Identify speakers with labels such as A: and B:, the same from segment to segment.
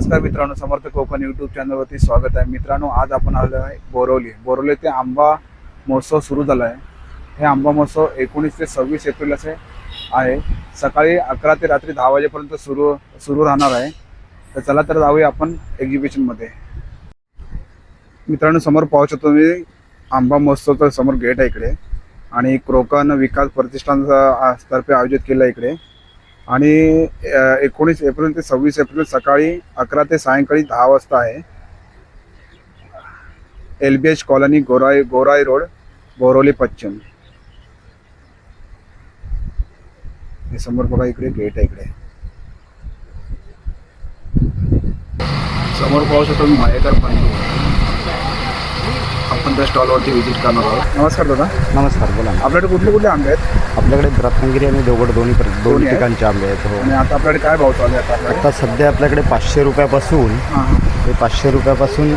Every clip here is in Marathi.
A: नमस्कार मित्रांनो समर्थ कोकण यूट्यूब चॅनलवरती स्वागत आहे. मित्रांनो आज आपण आलो आहे बोरवली बोरवली ते आंबा महोत्सव सुरू झाला आहे. हे आंबा महोत्सव एकोणीस ते सव्वीस एप्रिल असे आहे. सकाळी अकरा ते रात्री दहा वाजेपर्यंत सुरू सुरू राहणार आहे. तर चला तर जाऊया आपण एक्झिबिशनमध्ये मित्रांनो समोर पाहू शकतो मी आंबा महोत्सवचं समोर गेट आहे इकडे. आणि क्रोकन विकास प्रतिष्ठान तर्फे आयोजित केलं आहे इकडे. आणि एकोणीस एप्रिल ते सव्वीस एप्रिल सकाळी अकरा ते सायंकाळी दहा वाजता आहे. L B H colony Gorai Gorai road Borivali पश्चिम. हे समोर बघा इकडे गेट आहे इकडे. समोर पाहू शकतो मी मायेकर बंधू. आपण त्या स्टॉलवरती व्हिजिट करणार आहोत. नमस्कार दादा.
B: नमस्कार बोला ना.
A: आपल्याकडे कुठले कुठले आंबे आहेत?
B: आपल्याकडे रत्नागिरी आणि देवगड दोन्ही प्र-
A: दोन्ही
B: दोन्ही
A: आहेत?
B: ठिकाणचे आंबे आहेत हो.
A: आणि आता आपल्याकडे काय भाव चालू आहे आता आपल्याकडे?
B: आता सध्या आपल्याकडे पाचशे रुपयापासून
A: हां
B: ते पाचशे रुपयापासून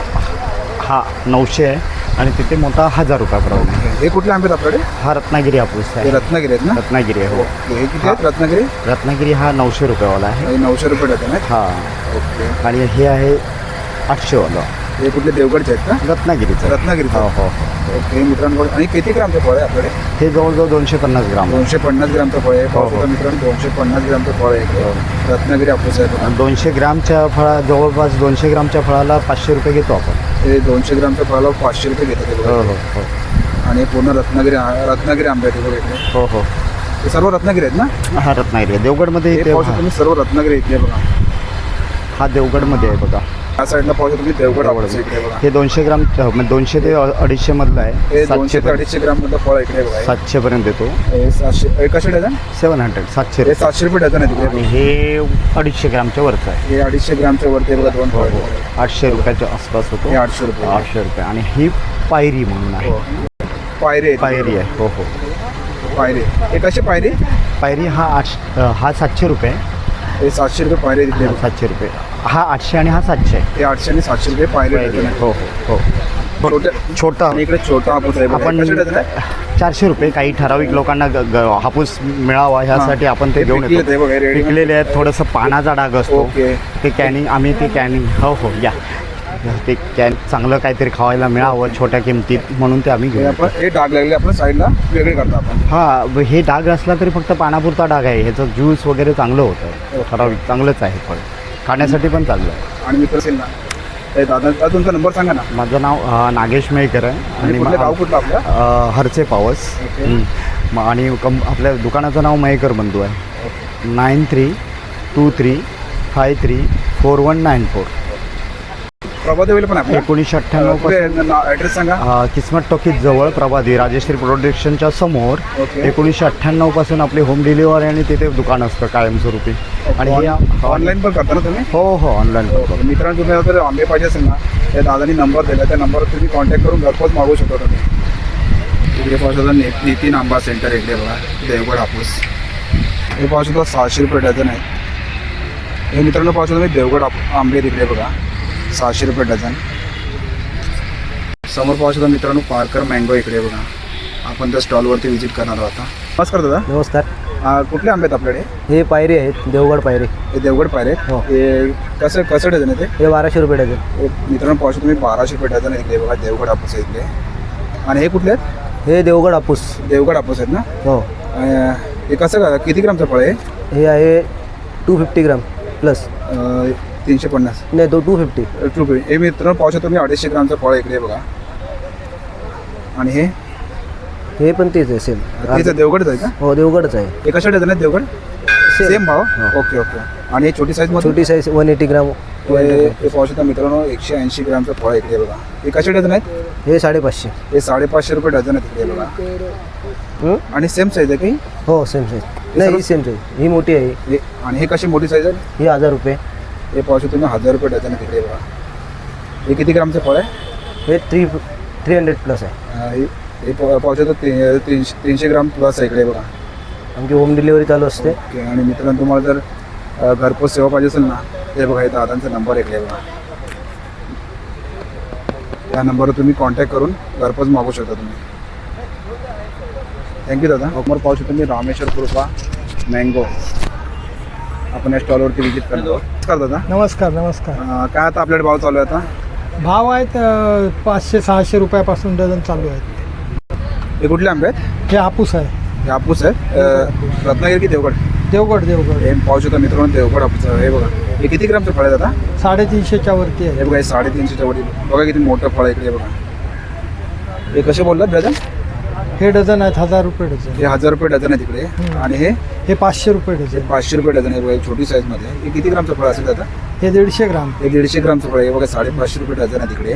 B: हा नऊशे आहे आणि तिथे मोठा हजार रुपयापर्यंत आहे.
A: हे कुठले आंबे आहेत आपल्याकडे?
B: हा रत्नागिरी हापूस
A: हे
B: आहे
A: रत्नागिरी आहेत ना?
B: रत्नागिरी आहे हो.
A: ओके. हे किती आहेत रत्नागिरी?
B: रत्नागिरी हा नऊशे रुपयावाला आहे.
A: हे नऊशे रुपये डझन आहेत?
B: हा.
A: ओके.
B: आणि हे आहे आठशेवाला.
A: हे कुठले देवगडचे आहेत का
B: रत्नागिरीचं आहे.
A: रत्नागिरीचं
B: हो हो हो.
A: ओके मित्रांनो आणि किती ग्रामचं फळ आहे आपल्याकडे
B: हे जवळजवळ दोनशे पन्नास ग्राम.
A: दोनशे पन्नास ग्रामचं फळ आहे
B: हो, हो.
A: पावसाचं मित्रांनो दोनशे पन्नास ग्रामचं फळ आहे इकडे. रत्नागिरी हापूस आहे बघा.
B: दोनशे ग्रामच्या फळा जवळपास दोनशे ग्रामच्या फळाला पाचशे रुपये घेतो आपण
A: हे दोनशे ग्रामचं फळाला पाचशे रुपये घेतात हे
B: हो
A: बघा.
B: हो हो
A: आणि पूर्ण रत्नागिरी रत्नागिरी आंबे आहेत हे बघा इकडे.
B: हो हो
A: हे सर्व रत्नागिरी आहेत ना
B: हा रत्नागिरी आहे देवगडमध्ये
A: हे
B: इथे
A: पाहू शकतो तुम्ही सर्व रत्नागिरी इथे बघा
B: हा देवगडमध्ये आहे बघा
A: या साईडला पाहू शकतो तुम्ही देवगड इकडे बघा.
B: हे दोनशे ग्राम म्हणजे दोनशे ते अडीचशे मधलं
A: हे
B: आहे
A: दोनशे
B: सातशे
A: ते अडीचशे ग्राम मधलं फळ इकडे बघा. हे.
B: सातशे पर्यंत येतो.
A: हे सातशे हे कसे डझन?
B: सेवन हंड्रेड सातशे
A: हे
B: रुपये.
A: सातशे रुपये डझन आहे
B: आणि
A: तिकडे
B: हे अडीचशे ग्रामच्या वरचं आहे.
A: हे अडीचशे ग्रामच्या वरती बघा दोन
B: हो
A: फळ.
B: हो. आठशे रुपयाच्या आसपास
A: हे
B: होतो
A: आठशे रुपये.
B: आठशे रुपये. आणि ही पायरी म्हणून आहे.
A: हो. पायरी आहे.
B: पायरी आहे. हो हो.
A: पायरी. हे कसे पायरी?
B: पायरी हा आठ हा सातशे रुपये. आहे.
A: हे सातशे रुपये पायरी आहे तिकडे.
B: हा सातशे रुपये. हा आठशे आणि हा सातशे.
A: हे आठशे आणि सातशे रुपये पायरी. आहे.
B: हो हो हो.
A: छोटे
B: छोटा.
A: आणि इकडे छोटा हापूस आहे.
B: आपण
A: हे
B: चारशे रुपये काही ठराविक लोकांना ग- ग- हापूस मिळावा ह्यासाठी आपण ते
A: हे
B: घेऊन
A: पिकलेत
B: येतो.
A: हे बघा, हे ready
B: पिकलेले आहेत थोडंसं पानाचा डाग असतो.
A: ओके.
B: ते कॅनिंग आम्ही ते कॅनिंग हो हो या. ते कॅन चांगलं काहीतरी खावायला मिळावं छोट्या किमतीत म्हणून ते आम्ही
A: हे
B: घेऊ
A: आपण हे डाग लागले आपण साईडला वेगळे करतो आपण.
B: हा हे डाग असला तरी फक्त पानापुरता डाग आहे. ह्याचं ज्यूस वगैरे चांगलं होतं. ठराविक चांगलंच आहे फळ खाण्यासाठी पण चांगलं आहे
A: आणि मित्र असेल ना? दादा दादा तुमचा नंबर सांगा ना.
B: माझं नाव अ, नागेश मेहकर आहे.
A: आणि कुठलं गाव कुठलं आपलं?
B: अ, हरचे पावस.
A: ओके.
B: हं. म- आणि कं आपल्या दुकानाचं नाव मयेकर बंधू आहे. Nine three two three five three four one nine four.
A: प्रभादेवीला पण आहे
B: एकोणीसशे अठ्ठ्याण्णव
A: ॲड्रेस सांगा.
B: किस्मत टॉकीज जवळ प्रभादी राजेश्री प्रोडक्शनच्या समोर. एकोणीसशे अठ्ठ्याण्णवपासून आपली होम डिलिव्हरी आणि तिथे दुकान असतं कायमस्वरूपी. आणि हे
A: ऑनलाईन पण करता ना तुम्ही?
B: हो हो ऑनलाईन करतो.
A: मित्रांनो तुम्ही जर आंबे पाहिजे असेल ना त्या दादानी नंबर दिला त्या नंबरवर तुम्ही कॉन्टॅक्ट करून घरपोच मागू शकता तुम्ही. इकडे पाहू शकता नितीन आंबा सेंटर इकडे बघा देवगड हापूस. हे पाहू शकता सहाशे रुपये डझन आहे. हे मित्रांनो पाहू शकता तुम्ही देवगड आंबे तिकडे बघा. सहाशे रुपये डझन. समोर पाहू शकता मित्रांनो पार्कर मँगो इकडे बघा. आपण त्या स्टॉलवरती व्हिजिट करणार आहोत आता. नमस्कार दादा.
C: नमस्कार.
A: आ, कुठले आंबे आहेत आपल्याकडे?
C: हे पायरी आहेत देवगड पायरी.
A: हे देवगड पायरे
C: हो.
A: हे कसं कसं डझन आहे ते?
C: हे बाराशे रुपये डझन.
A: मित्रांनो पाहू शकतो तुम्ही बाराशे रुपये डझन आहे इकडे बघा देवगड हापूस आहे इकडे. आणि हे कुठले आहेत?
C: हे देवगड हापूस.
A: देवगड हापूस आहेत ना?
C: हो.
A: अं, हे कसं का किती ग्रामचं फळ आहे?
C: हे आहे two fifty gram plus
A: um, तीनशे पन्नास.
C: नाही तो टू फिफ्टी
A: टू हे मित्रांनो पाहू शकतो तुम्ही अडीचशे ग्रामचं फळ आहे इकडे बघा. आणि हे?
C: हे पण तेच आहे सेम
A: तेच देवगडच आहे का?
C: हो देवगडच आहे.
A: हे कशा डझन आहेत देवगड. सेम भाव?
C: हो.
A: ओके ओके आणि हे छोटी साईज
C: छोटी साईज वन एटी ग्राम.
A: हे पाहू शकता मित्रांनो एकशे ऐंशी ग्रामचं फळ आहे इकडे बघा. हे कशा डझन आहेत
C: हे साडेपाचशे.
A: हे साडेपाचशे रुपये डझन आहेत इकडे बघा? आणि सेम साईज आहे काही
C: हो? सेम साईज नाही ही सेम साईज ही मोठी आहे.
A: आणि हे कशी मोठी साईज आहे?
C: ही हजार रुपये.
A: हे शकतो तुम्ही हजार रुपये डझन आहे तिकडे बघा. हे किती ग्रामचं फळ आहे?
C: हे थ्री थ्री हंड्रेड प्लस आहे.
A: अं, हे हे पाहू पाहू शकतो ती- तीनशे तीनशे ग्राम प्लस आहे इकडे बघा.
C: आमची होम डिलिव्हरी चालू असते.
A: ओके आणि मित्रांनो तुम्हाला जर अं, घरपोच सेवा पाहिजे असेल ना हे बघा हे दादांचा नंबर इकडे बघा. या नंबरवर तुम्ही कॉन्टॅक्ट करून घरपोच मागू शकता तुम्ही. थँक्यू दादा. समोर पाहू शकतो मी रामेश्वर कृपा मँगो आपण या स्टॉलवरती व्हिजिट करतो नमस्कार दादा.
D: नमस्कार नमस्कार.
A: अं, काय आता आपल्याकडे भाव चालू आहे आता?
D: भाव आहेत अ, पाचशे सहाशे रुपयापासून डझन चालू आहेत.
A: हे कुठले आंबे आहेत?
D: हे हापूस आहे.
A: हे हापूस आहे अं, रत्नागिरी की देवगड?
D: देवगड देवगड.
A: हे पाहू शकता मित्रांनो देवगड हापूस आहे. हे बघा. हे किती ग्रामचं फळ आहे दादा?
D: साडेतीनशेच्या वरती
A: हे
D: आहे
A: बघा हे साडेतीनशेच्या वरील बघा किती मोठं फळ आहे इकडे हे बघा. हे कसे बोललात डझन?
D: हे डझन आहेत हजार रुपये डझन.
A: हे हजार रुपये डझन आहे तिकडे
D: हम्म.
A: आणि हे?
D: हे पाचशे रुपये
A: हे
D: डझन
A: पाचशे रुपये डझन आहे बघा हे छोटी साईजमध्ये हे किती ग्रामचं फळ असेल दादा?
D: हे दीडशे ग्राम.
A: हे दीडशे ग्रामचं फळ आहे. हे बघा साडेपाचशे रुपये डझन आहे तिकडे.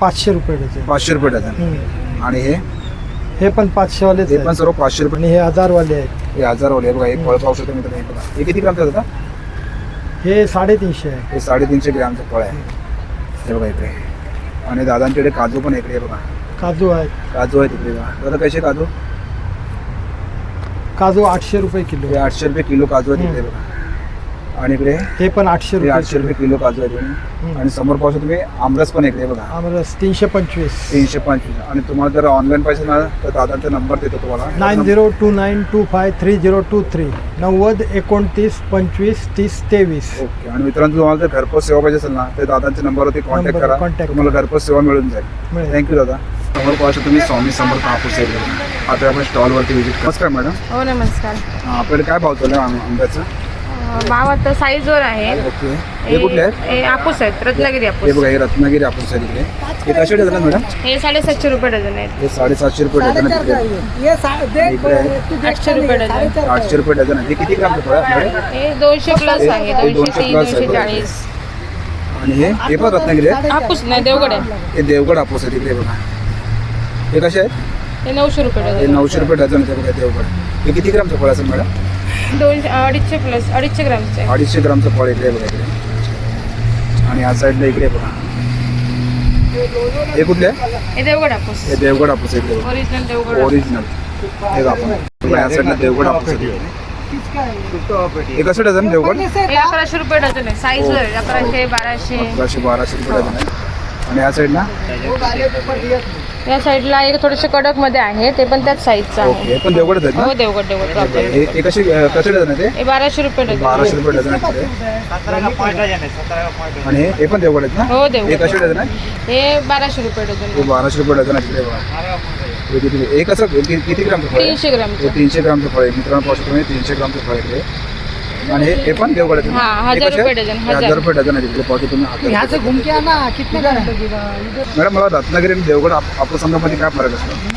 D: पाचशे रुपये डझन.
A: पाचशे रुपये डझन
D: हम्म.
A: आणि हे?
D: हे पण पाचशेवालेच
A: हे पण सर्व पाचशे रुपये.
D: आणि हे हजारवाले आहेत.
A: हे हजार वाले बघा एक फळ पाहू शकतो मित्रांनो हे बघा. हे किती ग्रामचं दादा?
D: हे साडेतीनशे आहे.
A: हे साडेतीनशे ग्रामचं फळ आहे. हे बघा इकडे. आणि दादांकडे काजू पण आहे इकडे बघा.
D: काजू आहेत.
A: काजू आहे तिकडे बघा. दादा कसे काजू?
D: काजू आठशे रुपये किलो.
A: हे आठशे रुपये किलो काजू आहे तिकडे बघा. आणि इकडे
D: हे पण आठशे
A: हे
D: रुपये
A: आठशे रुपये किलो काजू आहे. आणि समोर पाहू शकता तुम्ही आमरस पण आहे इकडे बघा.
D: आमरस तीनशे पंचवीस.
A: तीनशे पंचवीस. आणि तुम्हाला जर ऑनलाईन पाहिजे ना तर दादांचा नंबर देतो तुम्हाला.
D: Nine zero two nine two five three zero two three. नव्वद एकोणतीस पंचवीस तीस तेवीस.
A: ओके. आणि मित्रांनो तुम्हाला जर घरपोच सेवा पाहिजे असेल ना तर दादांच्या नंबरवरती कॉन्टॅक्ट
D: नंबर-
A: करा.
D: contact
A: तुम्हाला घरपोच सेवा मिळून जाईल.
D: मिळेल.
A: थँक्यू दादा. समोर पाहू शकता तुम्ही स्वामी समर्थ हापूस इकडे. आता आपण स्टॉलवरती व्हिजिट नमस्कार मॅडम
E: हो नमस्कार.
A: आपल्याकडे काय भाव चालू आहे आंब्याचं?
E: भाव आता साईजवर आहे.
A: ओके. हे कुठले आहेत?
E: हे आपूस आहेत रत्नागिरी
A: हे
E: आपूस
A: बघा हे रत्नागिरी हापूस आहे तिकडे. हे कसे डझन आहेत मॅडम
E: हे साडेसातशे रुपये डझन आहेत.
A: हे साडेसातशे रुपये डझन आहे. तिकडे
E: आठशे रुपये डझन.
A: आठशे रुपये डझन आहे हे किती आहे आपल्याकडे
E: हे दोनशे प्लस आहे
A: हे
E: दोनशे
A: 200
E: तीस
A: plus आहे.
E: दोनशे चाळीस.
A: आणि हे हे पण रत्नागिरी आहे
E: आपूस नाही देवगड आहे.
A: हे देवगड हापूस आहे तिकडे बघा. हे कसे आहेत?
E: हे नऊशे रुपये
A: हे
E: डझन
A: नऊशे रुपये डझन आहे बघा देवगड हे किती ग्रामचं फळ असेल मॅडम?
E: दोनशे अडीचशे प्लस अडीचशे ग्रामचे. आहे.
A: अडीचशे ग्रामचं फळ इकडे आहे बघा इकडे. आणि या साईडला इकडे बघा. हे कुठले? आहे?
E: हे देवगड आपूस
A: हे देवगड हापूस आहे इकडे
E: ओरिजिनल देवगड
A: ओरिजिनल हे आपण. बघा, या साईडला देवगड हापूस आहे. हे कसं डझन देवगड?
E: हे अकराशे रुपये डझन आहे. साईजवर आहे. अकराशे बाराशे.
A: अकराशे बाराशे रुपये डझन आहे. आणि या साईडला?
E: या साईडला एक थोडेसे कडकमध्ये आहे ते पण त्याच साईजचं आहे.
A: हे पण देवगडच आहेत
E: हो
A: ना
E: देवगड. देवगड. Proper.
A: हे हे कसे कसे डझन आहे ते?
E: हे बाराशे रुपये डझन
A: बाराशे रुपये डझन आहे तिकडे. आणि हे- हे पण देवगड आहेत ना?
E: हो देवगड.
A: हे कसे डझन आहे
E: हे बाराशे रुपये डझन
A: हे बाराशे रुपये डझन आहे तिकडे बघा. हे किती हे कसं कि- किती ग्रामचं फळ आहे?
E: तीनशे ग्रामचं.
A: हे तीनशे ग्रामचं फळ आहे. मित्रांनो पाहू शकतो तुम्ही तीनशे ग्रामचं फळ आहे आणि हे हे पण देवगड आहे
E: हा, हजार रुपये डझन, हजार.
A: हजार. रुपये डझन आहे तिकडे पाहतो तुम्ही. मॅडम मला रत्नागिरी आणि देवगड आप- आपल्या संघामध्ये काय फरक असतो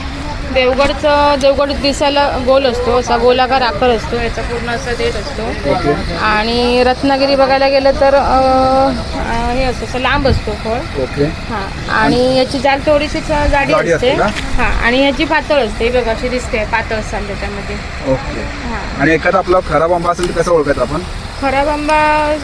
E: देवगडचं देवगड दिसायला गोल असतो असा गोलाकार आकार असतो याचा पूर्ण असा देत असतो. आणि रत्नागिरी बघायला गेलं तर अं, हे असतं असं लांब असतो फळ.
A: ओके.
E: हां आणि याची जाड थोडीशी जाडी
A: जाडी
E: असते.
A: असते का?
E: हां आणि ह्याची पातळ असते हे बघा अशी दिसते पातळ असतात त्याच्यामध्ये.
A: ओके.
E: हां.
A: आणि एखादा आपला खराब आंबा असेल तर कसं ओळखायचं आपण?
E: खराब आंबा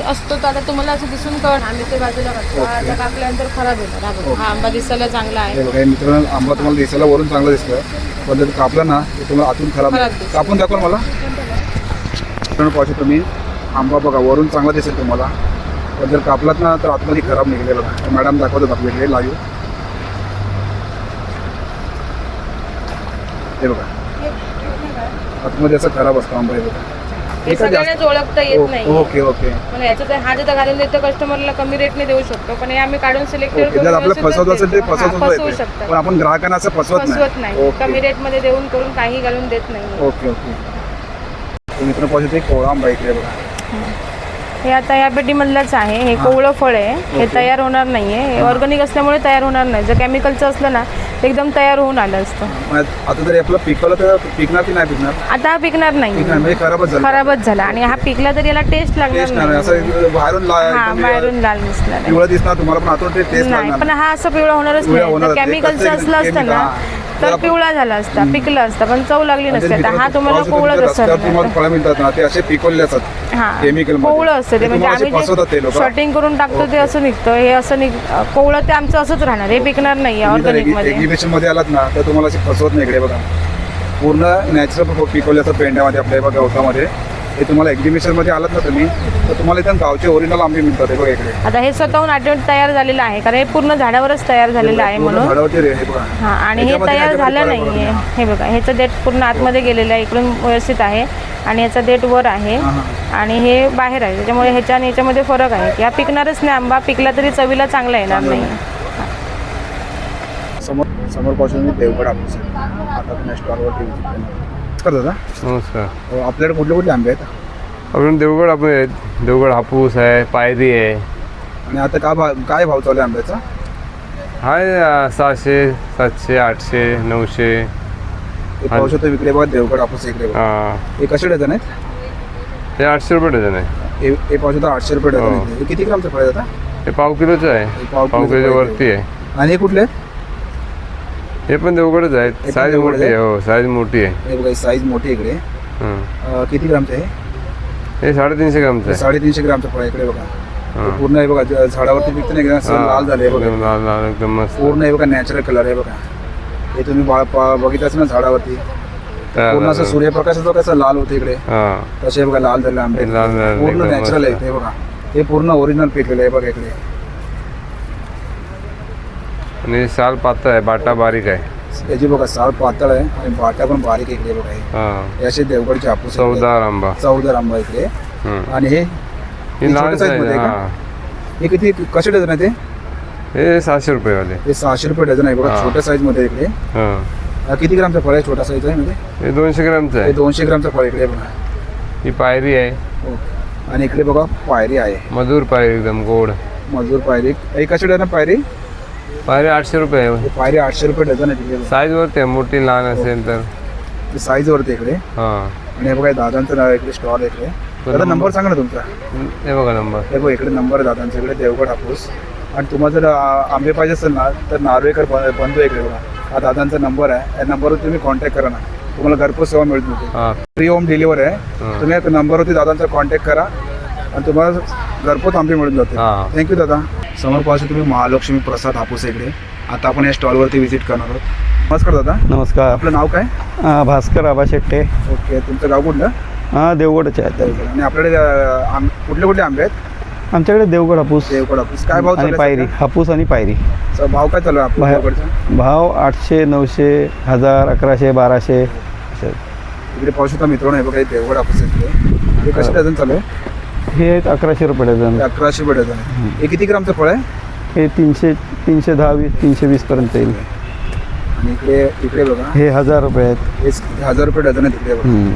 E: असतो तर आता तुम्हाला असं दिसून कळ आम्ही ते बाजूला काढतो आता कापल्यानंतर खराब होणार हा बघा. हा आंबा दिसायला चांगला आहे.
A: बघा हे मित्रांनो आंबा तुम्हाला दिसायला वरून चांगला दिसतोय. पण जर कापला ना तर तुम्हाला आतून खराब. कापून दाखवा मला. मित्रांनो पाहू शकतो तुम्ही आंबा बघा वरून चांगला दिसेल तुम्हाला. पण जर कापलात ना तर आतमध्ये खराब निघलेला आहे. मॅडम दाखवतात आपल्याकडे लाईव्ह हे बघा. आतमध्ये असं खराब असतो आंबा हे बघा.
E: हे
A: जास्त-
E: सगळ्यांनाच ओळखता येत
A: ओ-
E: नाही.
A: Okay okay.
E: पण याचं तर हा जर घालून देतो कस्टमरला कमी रेटने देऊ शकतो. पण हे आम्ही काढून सिलेक्ट
A: ओके जर आपलं फसवत असेल ते फसवत
E: फसवू शकतात.
A: पण आपण ग्राहकांना असं फसवत
E: फसवत नाही. कमी
A: ओके
E: रेटमध्ये देऊन करून काही घालून देत नाही.
A: Okay okay. मित्र शकतो इकडे बघा.
E: हे आता या पेटीमधलंच आहे. हे कोवळं फळ आहे. हे
A: ओके.
E: तयार होणार नाहीये. हे ऑर्गॅनिक असल्यामुळे तयार होणार नाही. जर केमिकलचं असलं ना ते एकदम तयार होऊन आलं असतं.
A: आता जर आपलं पिकवलं तर पिकणार की नाही पिकणार?
E: आता हा पिकणार नाही.
A: म्हणजे खराबच झालं.
E: खराबच झाला. आणि हा पिकला तर याला टेस्ट लागणार
A: टेस्ट नाही.
E: नाही
A: असं बाहेरून ला-
E: हा
A: एकदम
E: बाहेरून लाल दिसणार.
A: पिवळं दिसणार तुम्हाला पण आतून ते टेस्ट
E: नाही पण हा असं पिवळा होणारच
A: पिवळा
E: नाही.
A: होणारच नाही.
E: केमिकलचं असलं असतं ना.
A: तर
E: पिवळा झाला असता पिकलं असतं पण चव लागली नसते. तर हा तुम्हाला कोवळाच असतं.
A: फळं मिळतात ना ते असे पिकवलेले असतात.
E: हा
A: chemical मध्ये.
E: कोवळं असतं ते. म्हणजे आम्ही जे. शॉर्टिंग करून टाकतो ते असं निघतं. हे असं निघ कोवळं ते आमचं असंच राहणार. हे पिकणार नाही
A: ऑर्गॅनिकमध्ये एक्झिबिशनमध्ये. आलात ना तर तुम्हाला असे फसवत नाही इकडे बघा. पूर्ण नॅचरल पिकवले असतात पेंड्यामध्ये आपल्या बघा गवतामध्ये. हे तुम्हाला एक्झिबिशनमध्ये आलात ना तुम्ही तर तुम्हाला इथं गावचे ओरिजिनल आंबे मिळतात हे बघा इकडे.
E: आता हे स्वतःहून आठवण तयार झालेलं आहे कारण हे पूर्ण झाडावरच तयार झालेलं आहे
A: पूर्ण
E: म्हणून.
A: झाडावरती रे- हे बघा.
E: हा आणि हे
A: याच्यामध्ये
E: तयार झालं
A: फरक
E: नाही आहे हे बघा ह्याचं देठ पूर्ण आतमध्ये गेलेलं आहे इकडून व्यवस्थित आहे. आणि याचा देठ वर आहे.
A: हां.
E: आणि हे बाहेर आहे त्याच्यामुळे ह्याच्या आणि याच्यामध्ये फरक आहे. की हा पिकणारच नाही आंबा पिकला तरी चवीला चांगला येणार नाही.
A: समोर समोर पासून मी देवगड आहे आता तुम्ही स्टॉलवरती visit करणार. कर दादा
F: नमस्कार.
A: अ, आपल्याकडे कुठले कुठले आंबे आहेत?
F: आपण देवगड आपण आहेत देवगड हापूस आहे पायरी आहे.
A: आणि आता का भाव काय भाव चालू आहे आंब्याचा?
F: हाय अं, सहाशे सातशे आठशे नऊशे.
A: हे पाहू शकतो बघा देवगड हापूस इकडे बघा.
F: हां.
A: हे कसे डझन आहेत?
F: हे आठशे रुपये डझन आहे.
A: हे हे पाहू शकतो आठशे रुपये डझन
F: हो.
A: आहेत. हे किती ग्रामचं फळ आहे आता?
F: हे पाव किलोचं आहे.
A: हे पाव
F: पाव
A: किलोचं
F: किलोच्या
A: पाहिजे.
F: वरती आहे.
A: आणि हे कुठले आहेत?
F: हे पण देवगडच
A: हे
F: आहेत साईज मोठी आहे
A: आहे?
F: हो साईज मोठी आहे.
A: हे बघा साईज मोठी आहे इकडे.
F: हं.
A: किती ग्रामचं आहे?
F: हे साडेतीनशे ग्रामचं आहे.
A: साडेतीनशे ग्रामचं फळ आहे इकडे बघा.
F: हे.
A: पूर्ण आहे बघा झाडावरती पिकतं नाही का असं. लाल झाले बघा.
F: एकदम लाल लाल एकदम मस्त.
A: पूर्ण आहे बघा नॅचरल कलर आहे बघा. हे तुम्ही बा- पा- बघितलं असेल ना झाडावरती? पूर्ण असं
F: झालं.
A: सूर्यप्रकाशाचं कसं लाल होते इकडे?
F: हाँ.
A: तसे बघा लाल झाले आंबे.
F: हे लाल झाले,
A: पूर्ण
F: एकदम
A: नॅचरल
F: मस्त.
A: आहे ते बघा. हे पूर्ण ओरिजिनल पिकलेलं आहे बघा इकडे.
F: आणि साल पातळ आहे बाटा बारीक आहे.
A: याची बघा साल पातळ आहे आणि बाट्या पण बारीक इकडे बघा हे.
F: हां.
A: हे असे देवगडचे हापूस आहेत.
F: चौदार आंबा
A: चौदार आंबा इकडे.
F: हं.
A: आणि हे
F: ही
A: हे
F: लहान
A: छोट्या size साईजमध्ये आहे का?
F: हां.
A: हे किती कसे डझन आहे ते?
F: हे सहाशे रुपयेवाले.
A: हे सहाशे रुपये डझन आहे बघा
F: हा.
A: छोट्या साईजमध्ये इकडे.
F: हां.
A: हा, किती ग्रामचा फळ आहे छोटा साईज आहे म्हणजे?
F: हे दोनशे ग्रामचं
A: हे
F: आहे
A: दोनशे ग्रामचा फळ इकडे बघा.
F: ही पायरी आहे.
A: हो. आणि इकडे बघा पायरी आहे.
F: मधुर पायरी एकदम गोड.
A: मजूर पायरी. हे कशी डझन आहे पायरी?
F: पायरी आठशे रुपये आहे.
A: पायरी आठशे रुपये डझन आहे तिकडे.
F: साईजवरती आहे मोठी लहान असेल तर.
A: साईज वरती इकडे.
F: हां.
A: आणि हे बघा हे दादांचं नाव आहे इकडे स्टॉल आहे इकडे. दादा
F: नंबर-
A: सांगा ना तुमचा.
F: हे बघा नंबर
A: हे बघा इकडे नंबर आहे दादांचा इकडे देवगड हापूस. आणि तुम्हाला जर आ, आंबे पाहिजे असेल ना तर नार्वेकर ब- बंधू आहे इकडे बघा. हा दादांचा नंबर आहे. या नंबरवर तुम्ही कॉन्टॅक्ट करा ना. तुम्हाला घरपोच सेवा मिळत. होती
F: हां.
A: फ्री होम डिलिव्हरी आहे. तुम्ही या नंबरवरती दादांचा कॉन्टॅक्ट करा. आणि तुम्हाला घरपोच आंबे मिळून जाते.
F: हां.
A: थँक्यू दादा. समोर पाहू तुम्ही महालक्ष्मी प्रसाद हापूस इकडे. आता आपण या स्टॉलवरती व्हिजिट करणार आहोत. नमस्कार दादा.
B: नमस्कार.
A: आपलं नाव काय?
B: अ, भास्कर आबा शेट्टे.
A: ओके तुमचं गाव कुठलं?
B: हां देवगडचे आहेत.
A: आणि आपल्याकडे अं, आम- कुठले कुठले आंबे आहेत?
B: आमच्याकडे देवगड हापूस
A: देवगड हापूस. काय भाव
B: आणि
A: चालू
B: पायरी? हापूस आणि पायरी.
A: स- भाव काय चालू आहे आपल्या
B: बाहेर-
A: देवगडचा?
B: भाव आठशे नऊशे हजार अकराशे बाराशे. असे.
A: इकडे पाहू शकता मित्रांनो हे बघा हे देवगड हापूस आहे इकडे. हे कसे डझन चालू आहे?
B: हे एक अकराशे रुपये डझन.
A: अकराशे रुपये डझन हे किती ग्रामचं फळ आहे?
B: हे तीनशे तीनशे दहा वीस तीनशे वीसपर्यंत येईल.
A: आणि इकडे इकडे बघा.
B: हे हजार रुपये आहेत.
A: हे हजार रुपये डझन आहे तिकडे बघा.
B: हम्म.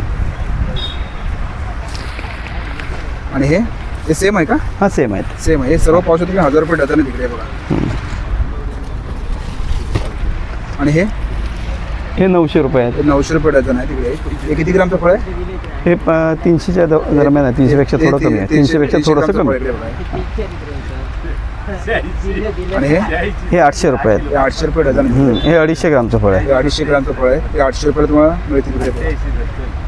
A: आणि हे हे सेम आहे का?
B: हा सेम आहेत.
A: सेम आहे. हे सर्व शकतो तुम्ही हजार रुपये डझन आहे तिकडे बघा. आणि हे?
B: हे नऊशे रुपये आहेत.
A: नऊशे रुपये डझन आहे तिकडे. हे किती ग्रामचं फळ आहे?
B: हे प- तीनशेच्या द- दरम्यान आहे. तीनशेपेक्षा
A: ते-
B: थोडं
A: ते-
B: कमी आहे.
A: तीनशे-
B: तीनशेपेक्षा
A: तीनशे
B: थोडंसं
A: ग्रामचं
B: कमी. आहे.
A: इकडे बघा. आणि हे?
B: हे आठशे रुपये आहेत.
A: हे आठशे रुपये डझन आहे.
B: हम्म. हे अडीचशे ग्रामचं फळ आहे.
A: हे अडीचशे ग्रामचं फळ आहे. ते आठशे रुपयाला तुम्हाला मिळतील बघा.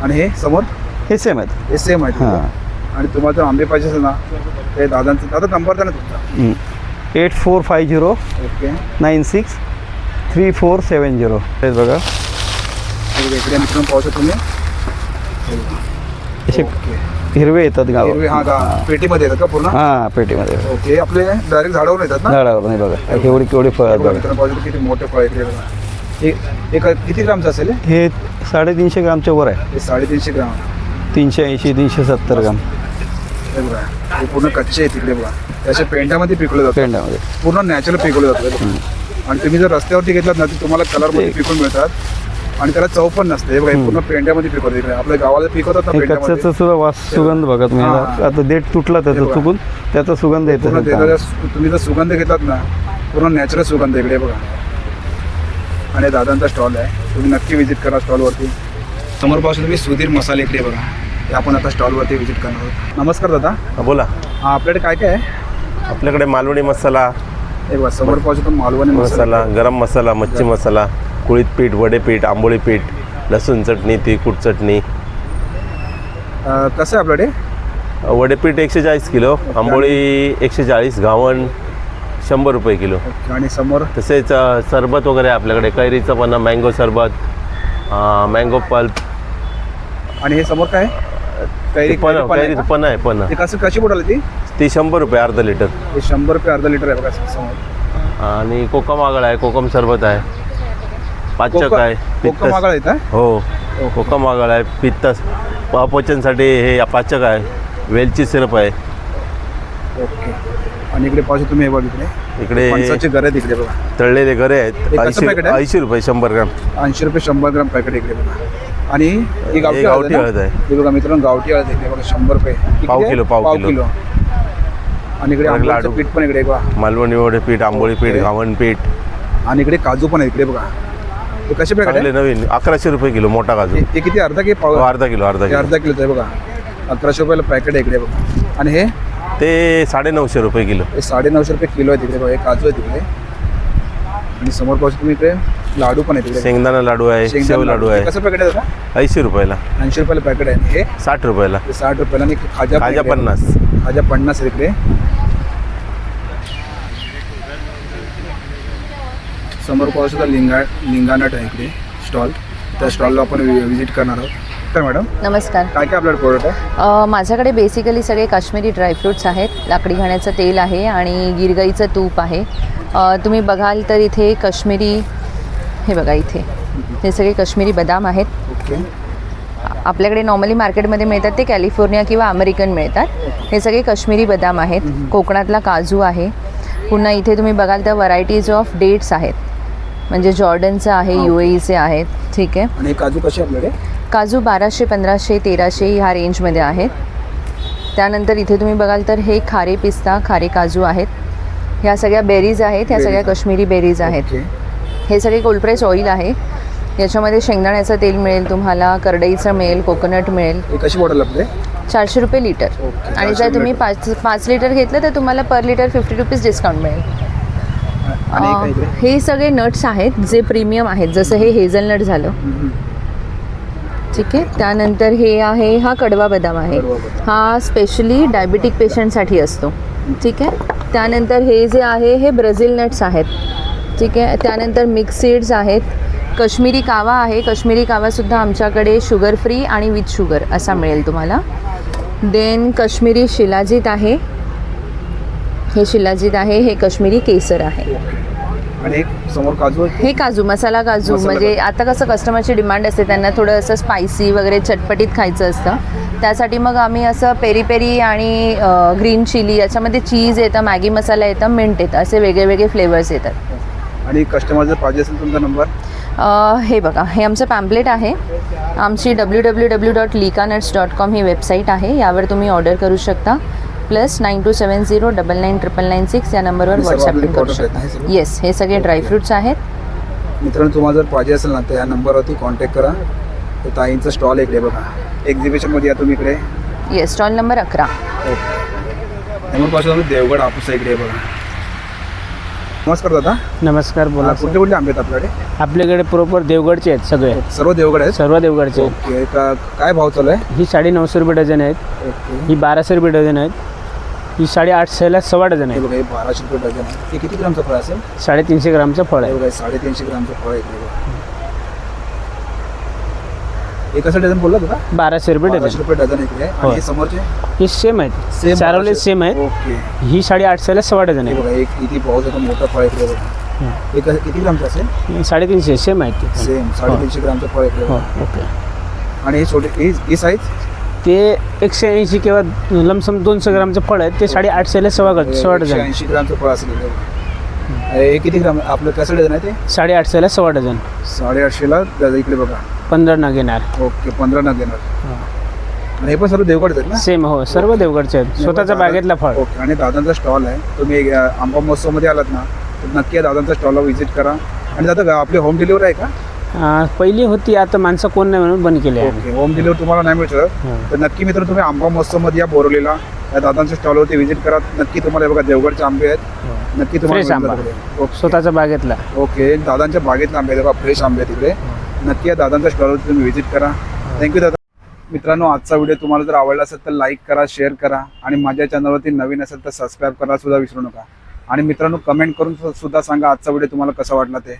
A: आणि हे समोर?
B: हे सेम आहेत.
A: हे सेम आहे
B: हां.
A: आणि तुम्हाला जर आंबे पाहिजे असेल ना. ते दादांचं दादा नंबर द्या ना तुमचा.
B: Eight four five zero
A: okay.
B: Nine six three four seven zero. हे बघा.
A: इकडे मित्रांनो पाहू शकतो तुम्ही.
B: असे हिरवे येतात गाव.
A: हिरवे हा का पेटीमध्ये येतात का पूर्ण?
B: हां पेटीमध्ये.
A: ओके आपले डायरेक्ट झाडावर येतात ना?
B: झाडावर नाही बघा. एवढी केवढी फळ आहेत
A: बघा मित्रांनो पाहू शकतो किती मोठे फळ इकडे बघा. हे हे क- किती ग्रामचं असेल हे?
B: हे साडेतीनशे ग्रामच्या वर आहे.
A: हे साडेतीनशे ग्राम.
B: तीनशे ऐंशी तीनशे सत्तर ग्राम.
A: हे बघा हे पूर्ण कच्चे आहे तिकडे बघा. त्याच्या पेंटामध्ये पिकवलं जातं
B: पेंडामध्ये
A: पूर्ण नॅचरल पिकवलं जातं हे बघा. आणि तुम्ही जर रस्त्यावरती घेतलात ना तर तुम्हाला कलरमध्ये
B: ते-
A: पिकून मिळतात. आणि त्याला चव पण नसते. हे बघा पूर्ण पेंड्यामध्ये पिकवतात. इकडे आपल्या गावाला पिकवतात ना
B: हे
A: पेंड्यामध्ये
B: कच्च्याचा सुद्धा वास सुगंध बघा. तुम्ही.
A: हां.
B: आता देठ तुटला
A: हे
B: त्याचा. चुकून. त्याचा सुगंध येतो
A: पूर्ण त्याचा. जर तुम्ही जर सुगंध घेतलात ना पूर्ण नॅचरल सुगंध इकडे बघा. आणि दादांचा स्टॉल आहे. तुम्ही नक्की व्हिजिट करा स्टॉलवरती समोर पासून तुम्ही सुधीर मसाले इकडे बघा. हे आपण आता स्टॉलवरती व्हिजिट करणार आहोत. नमस्कार दादा.
G: हा, बोला.
A: हा आपल्याकडे काय काय आहे?
G: आपल्याकडे मालवणी मसाला
A: हे बघा समोर मालवणी
G: मसाला. गरम मसाला मच्छी मसाला कुळीत पीठ वडे पीठ आंबोळी पीठ लसूण चटणी तिखट चटणी.
A: कसं आहे आपल्याकडे
G: वडेपीठ एकशे चाळीस किलो आंबोळी एकशे चाळीस घावण शंभर रुपये किलो.
A: आणि समोर?
G: तसेच सरबत वगैरे आपल्याकडे कैरीचं पण मँगो सरबत मँगो पल्प.
A: आणि हे समोर काय? कैरी
G: पण
A: कैरी पण आहे
G: कैरीचं? पण आहे. पण
A: ते कसं कशी बुडाली ती?
G: ती शंभर रुपये अर्धा लिटर.
A: हे शंभर रुपये अर्धा लिटर आहे बघा समोर.
G: आणि कोकम आगळ आहे कोकम सरबत आहे. पाचक
A: कोकम-
G: आहे
A: कोकम
G: पित्त
A: आगळ येतं
G: हो कोकम आगळ आहे पित्त अपचनसाठी हे पाचक आहे. वेलची सिरप आहे.
A: ओके. आणि इकडे पाहू तुम्ही हे बघ इकडे.
G: इकडे
A: फणसाचे घर आहेत इकडे बघा.
G: तळलेले गरे
A: हे
G: आहेत
A: कसं
G: ऐंशी
A: आहे?
G: ऐंशी रुपये शंभर ग्राम.
A: ऐंशी रुपये शंभर ग्राम पॅकेट इकडे बघा. आणि ही गावठी
G: गावठी
A: हळद आहे
G: आहे.
A: हे बघा मित्रांनो गावठी हळद इकडे बघा शंभर रुपये.
G: पाव
A: आहे?
G: किलो, पाव किलो.
A: आणि इकडे
G: लाडू.
A: पीठ पण इकडे बघा.
G: मालवणी वडे पीठ आंबोळी पीठ घावण पीठ.
A: आणि इकडे काजू पण आहे इकडे बघा. ते कसे आहे
G: नवीन अकराशे रुपये किलो मोठा काजू.
A: हे- हे किती अर्धा की पाव
G: हो, अर्धा किलो अर्धा किलो.
A: अर्धा आहे बघा. अकराशे रुपयाला पॅकेट आहे इकडे बघा. आणि हे?
G: ते साडे नऊशे रुपये किलो.
A: हे साडे नऊशे रुपये किलो आहे तिकडे बघा. हे काजू आहे तिकडे. आणि समोर पाहू तुम्ही इकडे. लाडू पण आहे
G: शेंगदाणा लाडू आहे शेव लाडू
A: हे
G: आहे.
A: कसं पॅकेट आहे दादा
G: ऐंशी रुपयाला.
A: ऐंशी रुपयाला पॅकेट आहे हे
G: साठ रुपयाला.
A: ते साठ रुपयाला आणि खाजा
G: खाजा. पन्नास.
A: खाजा पन्नास इकडे समोर पाहू शकता लिंगा लिंगानट आहे इकडे स्टॉल. त्या स्टॉलला आपण व्हिजिट करणार आहोत. काय मॅडम
H: नमस्कार.
A: काय काय आपल्याकडे प्रोडक्ट आहे?
H: अ, माझ्याकडे बेसिकली सगळे काश्मीरी ड्रायफ्रूट्स आहेत. लाकडी घाण्याचं तेल आहे आणि गिरगाईचं तूप आहे. अ, तुम्ही बघाल तर इथे काश्मीरी हे बघा इथे. हे सगळे काश्मीरी बदाम आहेत.
A: ओके.
H: आपल्याकडे नॉर्मली मार्केटमध्ये मिळतात ते कॅलिफोर्निया किंवा अमेरिकन मिळतात. हे सगळे काश्मीरी बदाम आहेत. कोकणातला काजू आहे. पुन्हा इथे तुम्ही बघाल तर व्हरायटीज ऑफ डेट्स आहेत. म्हणजे जॉर्डनचं आहे यू एचे आहेत. ठीक आहे.
A: काजू कसे आपल्याकडे?
H: काजू बाराशे पंधराशे तेराशे ह्या रेंजमध्ये आहेत. त्यानंतर इथे तुम्ही बघाल तर हे खारे पिस्ता खारे काजू आहेत. ह्या सगळ्या बेरीज आहेत. ह्या सगळ्या. काश्मीरी बेरीज आहेत. हे सगळे कोल्ड ऑइल आहे. याच्यामध्ये शेंगदाण्याचं तेल मिळेल तुम्हाला करडईचं मिळेल कोकोनट मिळेल.
A: कशी बॉटल आपले?
H: चारशे रुपये लिटर आणि
A: 400
H: जर तुम्ही. पाच पाच लिटर घेतलं तर तुम्हाला per litre fifty rupees discount मिळेल.
A: हे
H: सगळे नट्स आहेत जे प्रीमियम आहेत. जसं हे हेझलनट झालं. ठीक आहे? त्यानंतर हे आहे हा कडवा बदाम आहे. हा स्पेशली डायबिटिक पेशंटसाठी असतो. ठीक आहे? त्यानंतर हे जे आहे हे ब्राझील नट्स आहेत. ठीक आहे. त्यानंतर मिक्स सीड्स आहेत. कश्मीरी कावा आहे. कश्मीरी कावासुद्धा आमच्याकडे शुगर फ्री आणि विथ शुगर असा मिळेल तुम्हाला. देन कश्मीरी शिलाजीत आहे. हे शिलाजीत आहे. हे कश्मीरी केसर आहे.
A: आणि समोर काजू
H: हे काजू मसाला काजू. म्हणजे आता कसं कस्टमरची डिमांड असते त्यांना थोडं असं स्पायसी वगैरे चटपटीत खायचं असतं. त्यासाठी मग आम्ही असं पेरी पेरी आणि ग्रीन चिली याच्यामध्ये चीज येतं मॅगी मसाला येतं मिंट येतं. असे वेगळे वेगळे फ्लेवर्स येतात.
A: आणि कस्टमर जर पाहिजे असेल तुमचा नंबर
H: हे बघा हे आमचं पॅम्पलेट आहे. आमची डब्ल्यू डब्ल्यू डब्ल्यू डॉट लिका नट्स डॉट कॉम ही वेबसाईट आहे. यावर तुम्ही ऑर्डर करू शकता. Plus nine two seven zero double nine triple nine six या नंबरवर व्हॉट्सअप करू शकता? येस हे सगळे ड्रायफ्रुट्स आहेत.
A: मित्रांनो तुम्हाला जर पाहिजे असेल ना तर या नंबरवरती कॉन्टॅक्ट करा. तर ताईंचं स्टॉल इकडे बघा. एक्झिबिशनमध्ये या तुम्ही इकडे.
H: येस स्टॉल नंबर अकरा.
A: पासून देवगड आहे इकडे बघा. नमस्कार दादा.
I: नमस्कार बोला
A: हा, कुठले कुठले आंबे आहेत आपल्याकडे?
I: आपल्याकडे प्रॉपर देवगडचे आहेत सगळे.
A: सर्व देवगड आहेत?
I: सर्व देवगडचे आहेत.
A: ओके का काय भाव चालू आहे?
I: ही साडे नऊशे रुपये डझन आहेत.
A: ओके.
I: ही बाराशे रुपये डझन आहेत. ही साडे आठशेला सव्वा डझन
A: हे
I: आहे
A: बघा हे बाराशे रुपये डझन आहे. हे किती ग्रामचं फळ असेल?
I: साडेतीनशे ग्रामचं फळ
A: हे
I: आहे
A: बघा हे साडेतीनशे ग्रामचं फळ आहे. इकडे बघा. हे कसं डझन बोलला तुला
I: बाराशे रुपये
A: बाराशे
I: डझन
A: रुपये डझन इकडे आणि
I: होय.
A: हे समोरचे?
I: हे सेम आहेत.
A: सेम
I: चारवले सेम आहेत.
A: ओके.
I: ही साडे आठशेला सव्वा डझन
A: हे
I: आहे.
A: बघा एक किती पाऊस होता मोठं फळ इकडे बघा. हे कसं किती ग्रामचं असेल
I: हे साडेतीनशे सेम आहेत ते
A: सेम साडेतीनशे ग्रामचं फळ इकडे
I: हो
A: बघा.
I: ओके.
A: आणि हे छोटे ही ही साईज
I: ते एकशे ऐंशी किंवा लमसम दोनशे ग्रामचं फळ आहे ते साडे आठशेला सव्वा ग- सव्वा डझन. आहे.
A: ऐंशी ग्रामचं फळ असेल इकडे बघा. हे किती ग्राम आपलं कसं डझन आहे ते?
I: साडे आठशेला सव्वा डझन.
A: साडेआठशेला डझन इकडे बघा.
I: पंधरा नग येणार.
A: ओके पंधरा नग देणार आणि हे पण सर्व देवगड ना?
I: सेम हो सर्व देवगडचे आहेत. स्वतःचा बागेतला फळ.
A: ओके आणि दादांचा स्टॉल आहे. तुम्ही अ, आंबा महोत्सवमध्ये आलात ना तर नक्की या दादांच्या स्टॉलला व्हिजिट करा. आणि दादा गा- आपली होम डिलिव्हरी आहे का?
I: अं, पहिली होती आता माणसं कोण नाही म्हणून बंद केली आहे.
A: ओके होम डिलिव्हरी तुम्हाला नाही मिळू शकत
I: हो.
A: तर नक्की मित्र तुम्ही आंबा महोत्सवमध्ये या बोरवलेला. या दादांच्या स्टॉलवरती व्हिजिट करा. नक्की तुम्हाला हे बघा देवगडचे आंबे आहेत. नक्की तुम्हाला
I: Fresh
A: मिळून
I: आंबा.
A: जातील. ओके.
I: स्वतःचा बागेतला.
A: ओके दादांच्या बागेतले आंबे आहेत बघा फ्रेश आंबे आहेत तिकडे नक्की या दादांच्या स्टॉलवरती तुम्ही व्हिजिट करा. थँक्यू दादा. मित्रांनो आजचा व्हिडिओ तुम्हाला जर आवडला असेल तर लाईक करा शेअर करा आणि माझ्या चॅनलवरती नवीन असेल तर सबस्क्राईब करायला सुद्धा विसरू नका. आणि मित्रांनो कमेंट करून सुद्धा सांगा आजचा व्हिडिओ तुम्हाला कसा वाटला ते.